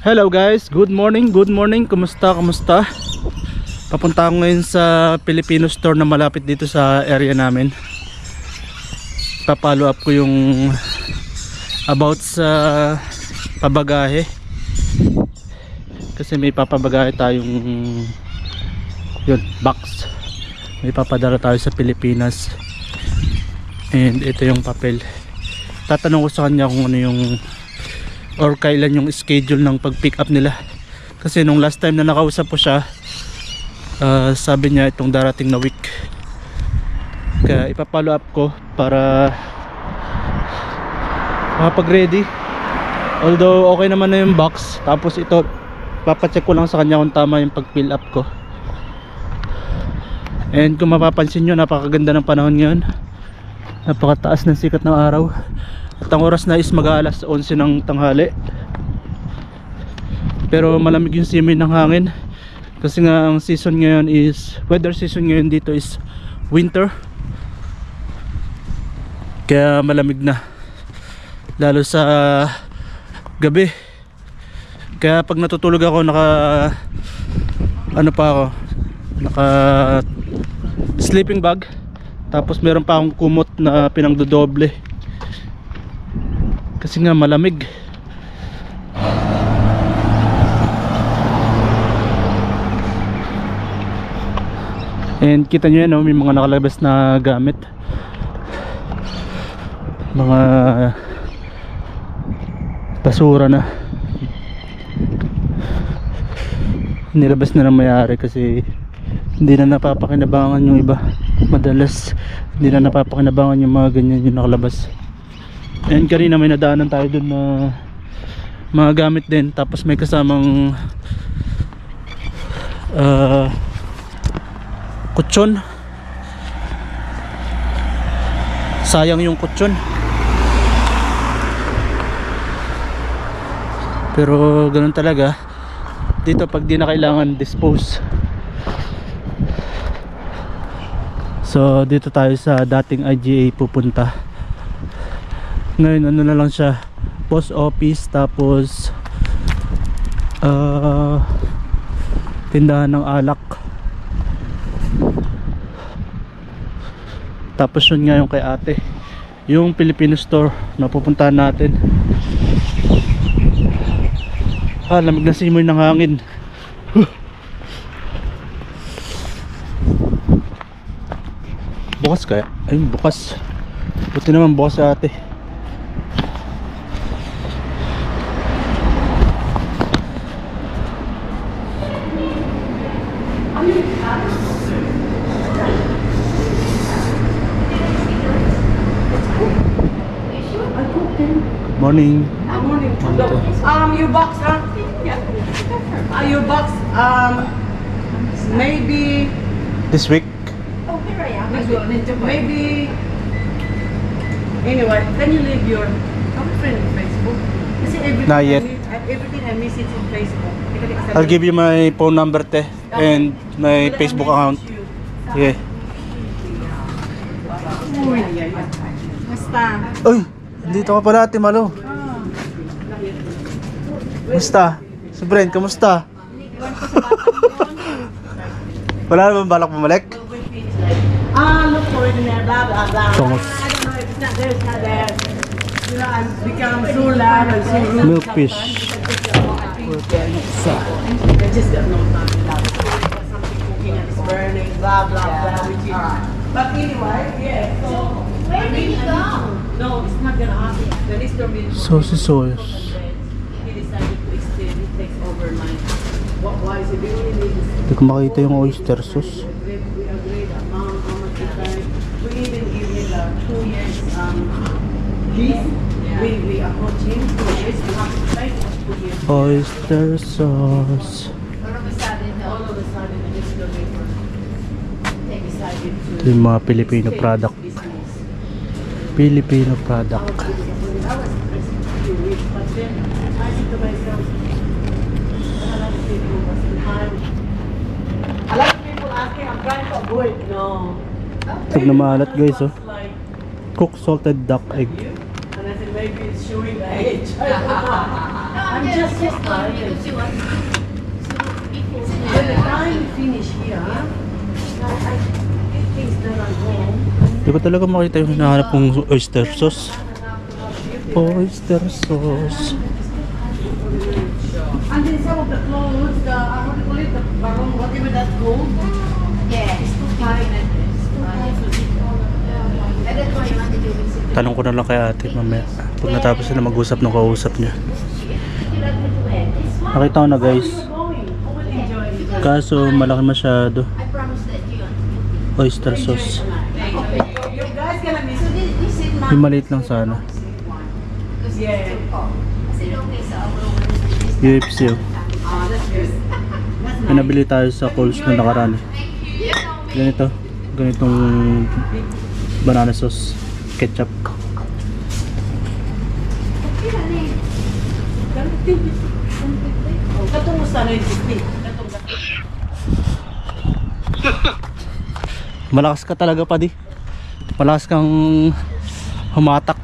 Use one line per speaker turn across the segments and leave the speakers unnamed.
Hello guys, good morning, good morning, kumusta, kumusta? Papunta ako ngayon sa Filipino store na malapit dito sa area namin. Papalo up ko yung about sa pabagahe. Kasi may papabagahe tayong yun, box. May papadala tayo sa Pilipinas. And ito yung papel. Tatanong ko sa kanya kung ano yung or kailan yung schedule ng pag pick up nila. Kasi nung last time na nakausap ko siya ah, sabi niya itong darating na week. Kaya ipapalo up ko para makapag ready although okay naman na yung box tapos ito papacheck ko lang sa kanya kung tama yung pag fill up ko. And kung mapapansin nyo napakaganda ng panahon ngayon. Napakataas ng sikat ng araw at ang oras na is mag-aalas 11 ng tanghali. Pero malamig yung simoy ng hangin. Kasi nga ang season ngayon is weather season ngayon dito is winter. Kaya malamig na. Lalo sa gabi. Kaya pag natutulog ako naka ano pa ako? Naka sleeping bag. Tapos meron pa akong kumot na pinangdodoble kasi nga malamig. And kita nyo yan oh, may mga nakalabas na gamit. Mga basura na. Nilabas na ng mayari kasi hindi na napapakinabangan yung iba. Madalas hindi na napapakinabangan yung mga ganyan yung nakalabas and kanina may nadaanan tayo dun na mga gamit din. Tapos may kasamang uh, kutsyon. Sayang yung kutsyon. Pero ganun talaga. Dito pag di na kailangan dispose. So dito tayo sa dating IGA pupunta ngayon ano na lang siya post office tapos ah tindahan ng alak. Tapos yun nga yung kay ate. Yung Filipino store na pupuntahan natin. Ah lamig na simoy ng hangin. Huh. bukas kaya? Ayun bukas. Buti naman bukas ate morning.
Morning. Um, your box, uh, uh, your box, um, maybe,
this week?
Maybe, anyway, can you leave your friend in Facebook? Kasi everything,
Not
I
yet.
miss- I- everything I miss it in Facebook.
I'll give you my phone number te and my Facebook account.
you.
yeah.
Uy, Basta.
Uy, dito ka pala Ate Malo. Kumusta? Si Brent, kamusta? Wala naman balak bumalik?
Ah, look for it in there, blah, blah, blah.
Tungos.
I don't know if it's not there, it's not there. You know, I've become so loud and so rude.
Milkfish.
I just got no time without something cooking and it's burning, blah, blah, blah. But anyway, yeah, so... Where did you go? No, it's not gonna happen. The Mr. Bill...
Saucy sauce.
He decided to extend, he takes over my... What, why is only need this...
Hindi ko makita yung oyster sauce.
We, agreed amount, how much we even give him the two years, um, lease. We, we approach him two years, we have to pay for two years.
Oyster sauce.
All of a sudden, the decided to...
Ito yung mga Filipino
stay
product.
To myself, a lot of people asking, I'm trying to avoid. No.
Pag na maalat guys oh. Cooked salted duck egg.
And I said, maybe it's showing the age. I don't know. I'm just so tired. By the time we finish here, I, I get things done at home.
Hindi ko talaga makita yung hinahanap kong oyster sauce. Oyster sauce.
And then some the clothes, the, what do you call it, the barong, whatever that's called.
Yeah, it's too want to it.
Tanong ko na lang kay ate mamaya. Pag natapos na mag-usap ng kausap niya. Nakita ko na guys. Kaso malaki masyado.
I
Oyster sauce.
You guys gonna miss
So this, this is my
Yung maliit lang sana.
Yeah.
UFC May nabili tayo sa Coles na nakaraan. Ganito. Ganitong banana sauce. Ketchup.
Katong mo sana yung. Katong
Malakas ka talaga pa di. Malakas kang humatak.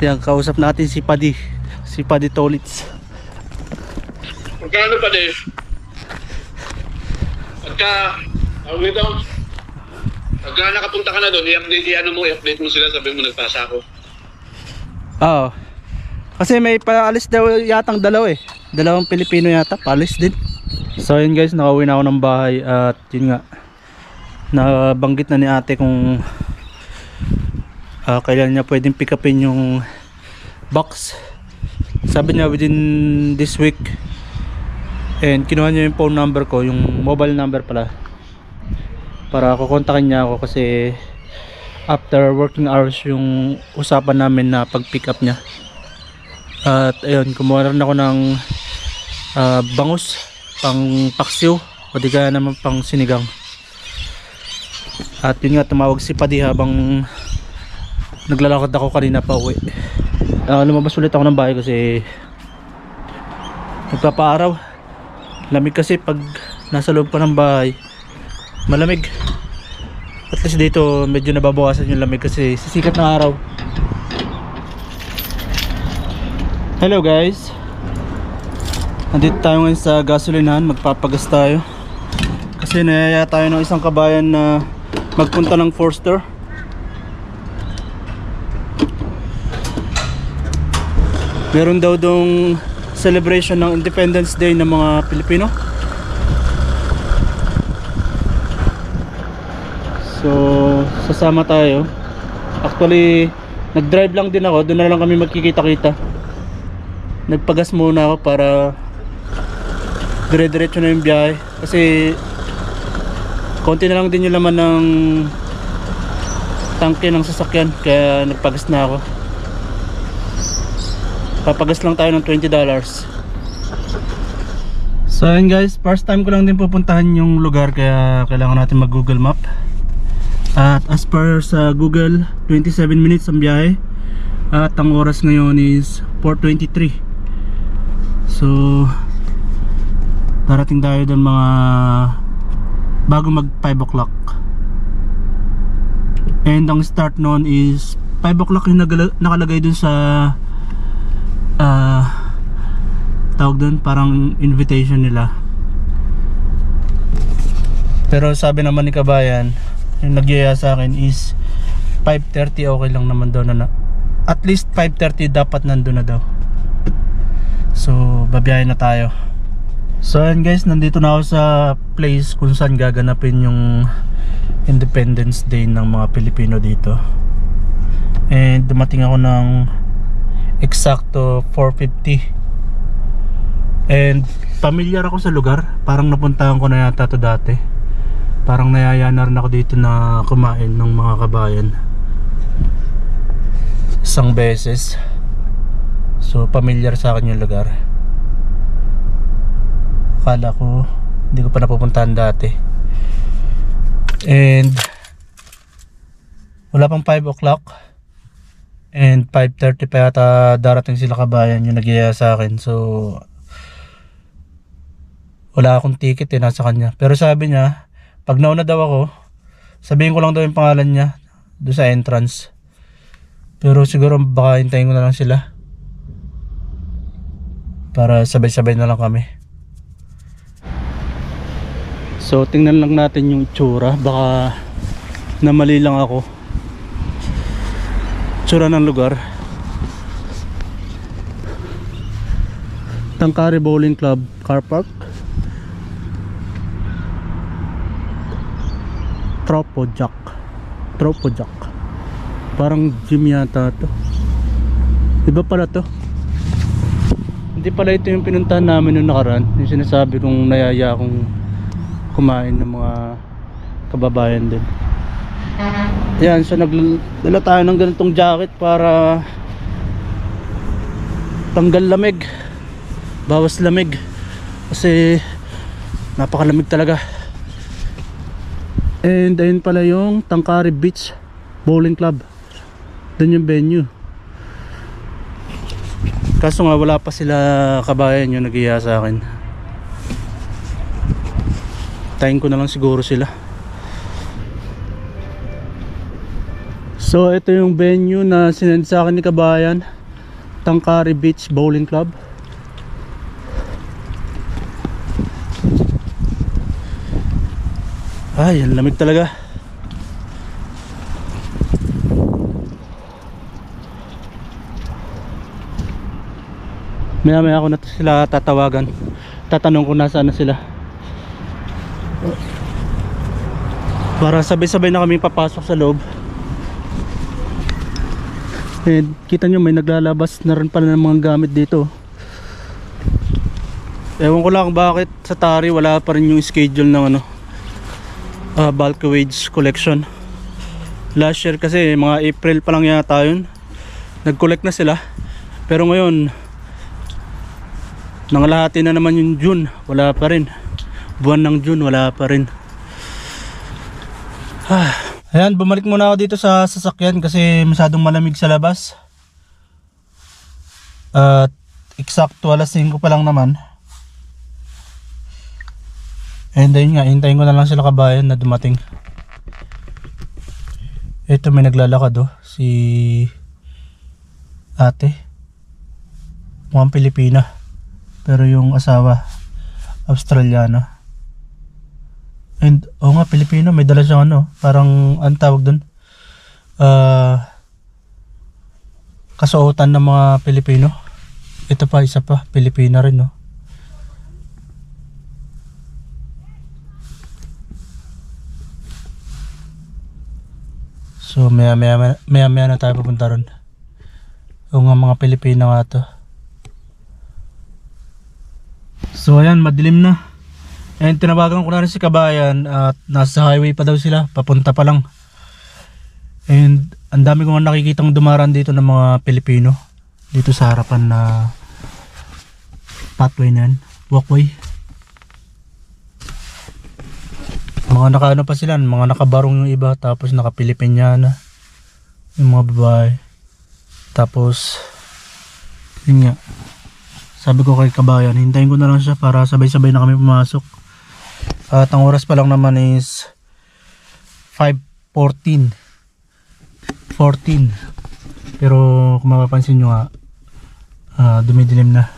Kaya kausap natin si Padi. Si Padi Tolits.
Magkano pa din? Pagka, tawag nito, pagka nakapunta ka na doon, i-update, i-ano mo, i-update mo sila, sabi mo nagpasa ako.
Oo. Kasi may paalis daw yatang dalaw eh. Dalawang Pilipino yata, paalis din. So yun guys, nakauwi na ako ng bahay at yun nga. Nabanggit na ni ate kung ah, kailan niya pwedeng pick upin yung box. Sabi niya within this week. And kinuha niya yung phone number ko, yung mobile number pala. Para kukontakin niya ako kasi after working hours yung usapan namin na pag pick up niya. At ayun, kumuha rin ako ng ah, bangus pang paksiw o di kaya naman pang sinigang. At yun nga tumawag si Padi habang naglalakad ako kanina pa uwi. Ah, lumabas ulit ako ng bahay kasi nagpapaaraw. Lamig kasi pag nasa loob ka ng bahay. Malamig. At least dito medyo nababawasan yung lamig kasi sisikat ng araw. Hello guys. Nandito tayo ngayon sa gasolinahan, magpapagas tayo. Kasi nayaya tayo ng isang kabayan na magpunta ng Forster. Meron daw dong celebration ng Independence Day ng mga Pilipino. So, sasama tayo. Actually, nag-drive lang din ako. Doon na lang kami magkikita-kita. Nagpagas muna ako para dire-diretso na yung biyahe. Kasi, konti na lang din yung laman ng tangke ng sasakyan. Kaya nagpagas na ako. Papagas lang tayo ng $20. So ayun guys, first time ko lang din pupuntahan yung lugar kaya kailangan natin mag Google Map. At as per sa Google, 27 minutes ang biyahe. At ang oras ngayon is 4.23. So, darating tayo doon mga bago mag 5 o'clock. And ang start noon is 5 o'clock yung nakalagay dun sa ah tawag doon parang invitation nila. Pero sabi naman ni Kabayan, yung nagyaya sa akin is 5.30 okay lang naman daw na, na at least 5.30 dapat nandun na daw. So babiyahin na tayo. So ayan guys nandito na ako sa place kung saan gaganapin yung Independence Day ng mga Pilipino dito. And dumating ako ng eksakto 4.50 and familiar ako sa lugar. Parang napuntahan ko na yata to dati. Parang nayaya na ako dito na kumain ng mga kabayan. Isang beses. So familiar sa akin yung lugar. Akala ko hindi ko pa napupuntahan dati. And wala pang 5 o'clock and 5.30 pa yata darating sila kabayan yung nagyaya sa akin so wala akong ticket eh nasa kanya pero sabi niya pag nauna daw ako, sabihin ko lang daw yung pangalan niya doon sa entrance. Pero siguro baka hintayin ko na lang sila. para sabay-sabay na lang kami. So tingnan lang natin yung itsura baka namali lang ako. Itsura ng lugar. Tangkari Bowling Club Car Park. Tropo Jack. Tropo Jack. Parang gym yata to. Iba pala to. Hindi pala ito yung pinuntahan namin nung nakaraan. Yung sinasabi kong nayaya akong kumain ng mga kababayan din. Yan, so nagdala tayo ng ganitong jacket para tanggal lamig. Bawas lamig. Kasi napakalamig talaga. And ayun pala yung Tangkari Beach Bowling Club. Doon yung venue. Kaso nga wala pa sila kabayan yung nag sa akin. Tayin ko na lang siguro sila. So ito yung venue na sinend sa akin ni kabayan. Tangkari Beach Bowling Club. Ay, ang lamig talaga. Maya maya ako na sila tatawagan. Tatanong ko nasaan na sila. Para sabay-sabay na kami papasok sa loob. And kita nyo may naglalabas na rin pala ng mga gamit dito. Ewan ko lang bakit sa Tari wala pa rin yung schedule ng ano uh, bulk wage collection. Last year kasi mga April pa lang yata yun. Nag-collect na sila. Pero ngayon nangalahati na naman yung June, wala pa rin. Buwan ng June, wala pa rin. Ah, Ayan, bumalik muna ako dito sa sasakyan kasi masyadong malamig sa labas. At eksakto alas 5 pa lang naman. And ayun nga, hintayin ko na lang sila kabayan na dumating. Ito may naglalakad oh, si ate. Mukhang Pilipina. Pero yung asawa, Australiana. And, oo nga, Pilipino, may dala siyang ano, parang, ang tawag dun, ah, kasuotan ng mga Pilipino. Ito pa, isa pa, Pilipina rin, no. So, maya maya, maya, maya na tayo pupunta ron. Nga, mga Pilipino nga to. So, ayan, madilim na. And tinawagan ko na rin si Kabayan at nasa highway pa daw sila, papunta pa lang. And ang dami ko nga nakikitang dumaran dito ng mga Pilipino dito sa harapan na pathway na yan, walkway. Mga nakaano pa sila, mga nakabarong yung iba, tapos naka Pilipinyana yung mga babae. Tapos yun nga, sabi ko kay Kabayan, hintayin ko na lang siya para sabay-sabay na kami pumasok. At ang oras pa lang naman is 5.14 14 Pero kung mapapansin nyo nga ah, Dumidilim na